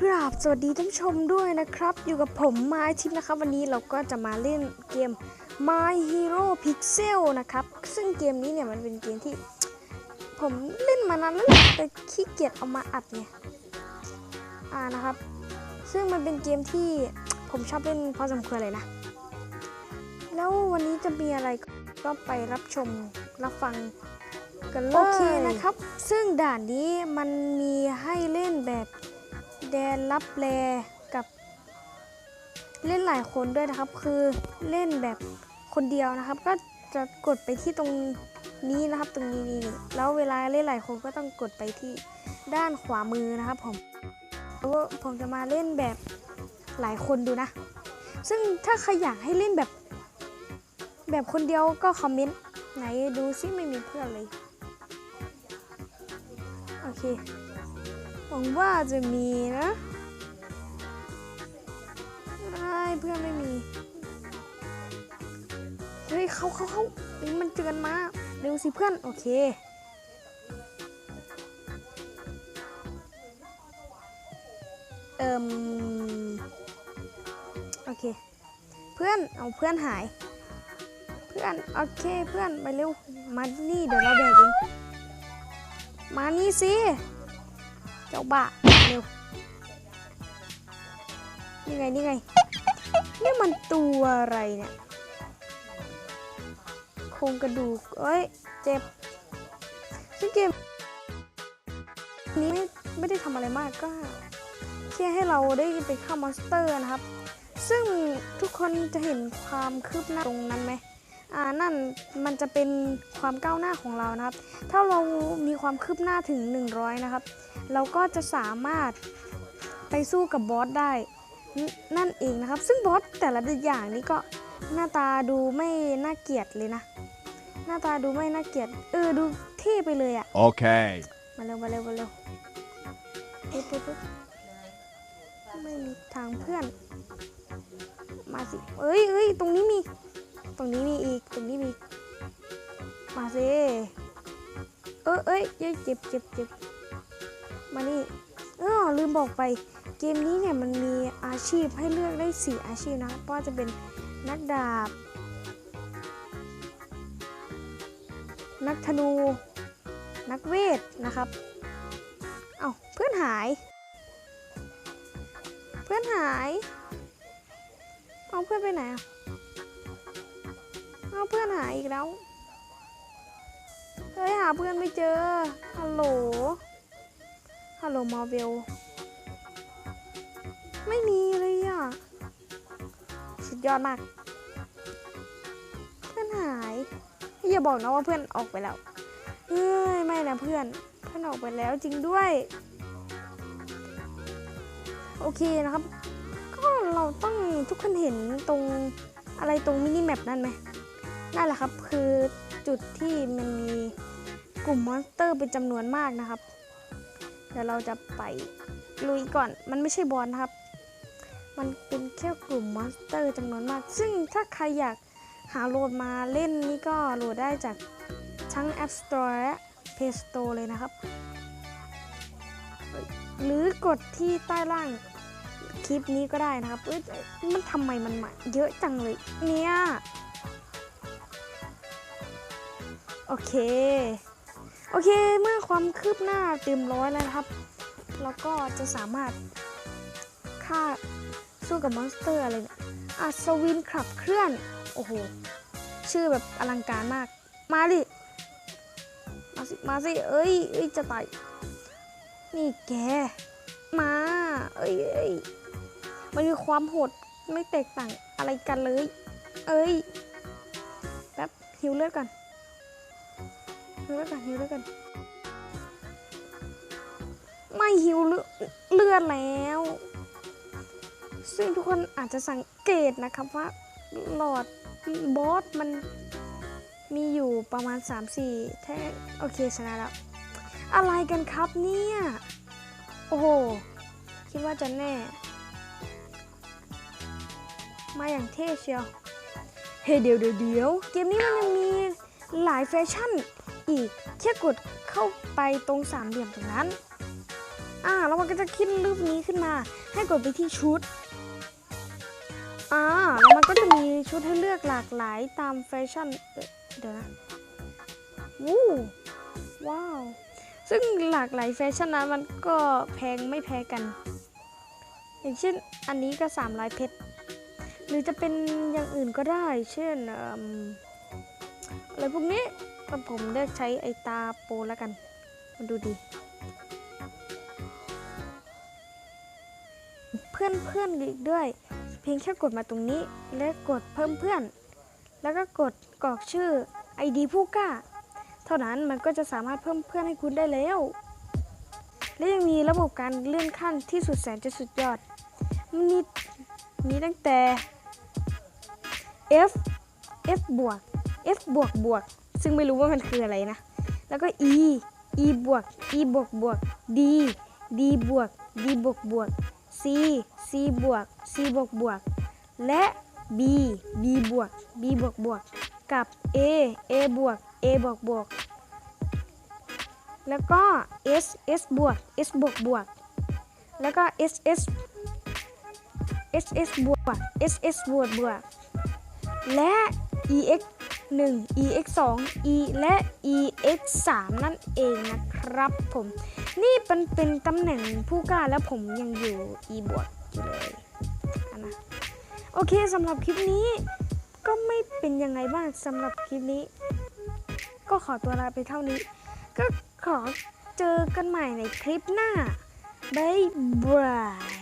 กราบสวัสดีท่านผู้ชมด้วยนะครับ อยู่กับผมไม้ทิพย์นะครับ วันนี้เราก็จะมาเล่นเกม My Hero Pixel นะครับ ซึ่งเกมนี้เนี่ยมันเป็นเกมที่ ผมเล่นมานานแล้วแหละแต่ขี้เกียจเอามาอัดไงอ่านะครับ ซึ่งมันเป็นเกมที่ผมชอบเล่นพอสมควรเลยนะ แล้ววันนี้จะมีอะไรก็ไปรับชมรับฟังกันเลยโอเคนะครับ ซึ่งด่านนี้มันมีให้เล่นแบบแดนรับแลกับเล่นหลายคนด้วยนะครับ คือเล่นแบบคนเดียวนะครับ ก็จะกดไปที่ตรงนี้นะครับ ตรงนี้นี่นี่แล้วเวลาเล่นหลายคนก็ต้องกดไปที่ด้านขวามือนะครับผมแล้วผมจะมาเล่นแบบหลายคนดูนะ ซึ่งถ้าใครอยากให้เล่นแบบ แบบคนเดียวก็คอมเมนต์ไหนดูซิไม่มีเพื่อนเลย โอเค หวังว่าจะมีนะไอ้เพื่อนไม่มี เฮ้ย เขาเขาเขามันเจือนมา เร็วสิเพื่อน โอเคเอิมโอเค เพื่อน เอาเพื่อนหาย เพื่อน โอเค เพื่อน ไปเร็ว มานี่ เดี๋ยวเราแบกเอง มานี่สิ จ้าบ้าเร็วนี่ไงนี่ไงนี่มันตัวอะไรเนี่ยโครงกระดูกเอ้ยเจ็บซึ่งเกมนี้ไม่ไม่ได้ทำอะไรมากก็แค่ให้เราได้ไปฆ่ามอนสเตอร์นะครับ ซึ่งทุกคนจะเห็นความคืบหน้าตรงนั้นไหม นั่นมันจะเป็นความก้าวหน้าของเรานะครับ ถ้าเรามีความคืบหน้าถึง 100 นะครับ เราก็จะสามารถไปสู้กับบอสได้นนั่นเองนะครับ ซึ่งบอสแต่ละอย่างนี้ก็หน้าตาดูไม่น่าเกลียดเลยนะ หน้าตาดูไม่น่าเกลียด เออดูเท่ไปเลยอะ Okay. มาเร็วมาเร็วมาเร็วปุ๊บปุ๊บปุ๊บไม่มีทางเพื่อน มาสิ เอ้ยเอ้ยตรงนี้มี ตรงนี้มีอีก ตรงนี้มี มาสิเออเอ้ยเอ้ยเจ็บเจ็บเจ็บมานี่เออลืมบอกไป เกมนี้เนี่ยมันมีอาชีพให้เลือกได้สี่อาชีพนะ ก็จะเป็นนักดาบ นักธนู นักเวทนะครับ เอาเพื่อนหาย เพื่อนหาย เอาเพื่อนไปไหนอะ เอาเพื่อนหายอีกแล้ว เฮ้ยหาเพื่อนไม่เจอ ฮัลโหล ฮัลโหลมาเวล ไม่มีเลยอะ สุดยอดมาก เพื่อนหาย อย่าบอกนะว่าเพื่อนออกไปแล้วเฮ้ยไม่นะเพื่อน เพื่อนออกไปแล้วจริงด้วย โอเคนะครับ ก็เราต้องทุกคนเห็นตรงอะไรตรงมินิแมปนั่นไหม นั่นแหละครับคือจุดที่มันมีกลุ่มมอนสเตอร์เป็นจำนวนมากนะครับ เดี๋ยวเราจะไปลุยก่อน มันไม่ใช่บอลนะครับ มันเป็นแค่กลุ่มมอนสเตอร์จำนวนมาก ซึ่งถ้าใครอยากหาโหลดมาเล่นนี่ก็โหลดได้จากทั้ง App Store และ Play Store เลยนะครับ หรือกดที่ใต้ล่างคลิปนี้ก็ได้นะครับ มันทำไมมันมาเยอะจังเลยเนี่ย โอเค โอเคเมื่อความคืบหน้าเต็มร้อยแล้วครับ เราก็จะสามารถฆ่าสู้กับมอนสเตอร์อะไรเนี่ยอัศวินขับเคลื่อน โอ้โห ชื่อแบบอลังการมาก มาดิ มาสิ มาสิ เอ้ยเอ้ยจะตาย นี่แก มา เอ้ยเอ้ยมันมีความโหดไม่แตกต่างอะไรกันเลย เอ้ย แป๊บหิวเลือดก่อน หิวเลือดก่อนหิวเลือดก่อนไม่หิวเลือดแล้ว ซึ่งทุกคนอาจจะสังเกตนะครับว่าหลอดบอสมันมีอยู่ประมาณ 3-4 แท่งโอเคชนะแล้ว อะไรกันครับเนี่ย โอ้โห คิดว่าจะแน่ มาอย่างเท่เชียว เฮ้เดี๋ยวเดี๋ยวเดี๋ยว เกมนี้มันยังมี หลายแฟชั่นอีกแค่กดเข้าไปตรงสามเหลี่ยมตรงนั้น อ่าแล้วมันก็จะขึ้นรูปนี้ขึ้นมา ให้กดไปที่ชุด อ่าแล้วมันก็จะมีชุดให้เลือกหลากหลายตามแฟชั่น เดี๋ยวนะวู้ว้าว ซึ่งหลากหลายแฟชั่นนะมันก็แพงไม่แพ้กัน อย่างเช่นอันนี้ก็300เพชรหรือจะเป็นอย่างอื่นก็ได้ เช่น อะไรพวกนี้แต่ผมเลือกใช้ไอตาโปแล้วกัน มันดูดี เพื่อนเพื่อนอีกด้วย เพียงแค่กดมาตรงนี้ และกดเพิ่มเพื่อน แล้วก็กดกรอกชื่อ ID ผู้กล้า เท่านั้นมันก็จะสามารถเพิ่มเพื่อนให้คุณได้แล้ว และยังมีระบบการเลื่อนขั้นที่สุดแสนจะสุดยอด มันมีมีตั้งแต่ F F บวก F บวกบวกซึ่งไม่รู้ว่ามันคืออะไรนะ แล้วก็ E E บวก E บวกบวก D D บวก D บวกบวก C C บวก C บวกบวก และ B B บวก B บวกบวก กับ A A บวก A บวกบวก แล้วก็ S S บวก S บวกบวก แล้วก็ S S S S บวก S S บวกบวก และ EX 1 EX 2 E และ EX 3นั่นเองนะครับผม นี่เป็นเป็นตำแหน่งผู้กล้าแล้วผมยังอยู่ E บวกอยู่เลยนะโอเคสำหรับคลิปนี้ก็ไม่เป็นยังไงบ้างสำหรับคลิปนี้ ก็ขอตัวลาไปเท่านี้ ก็ขอเจอกันใหม่ในคลิปหน้าบ๊ายบาย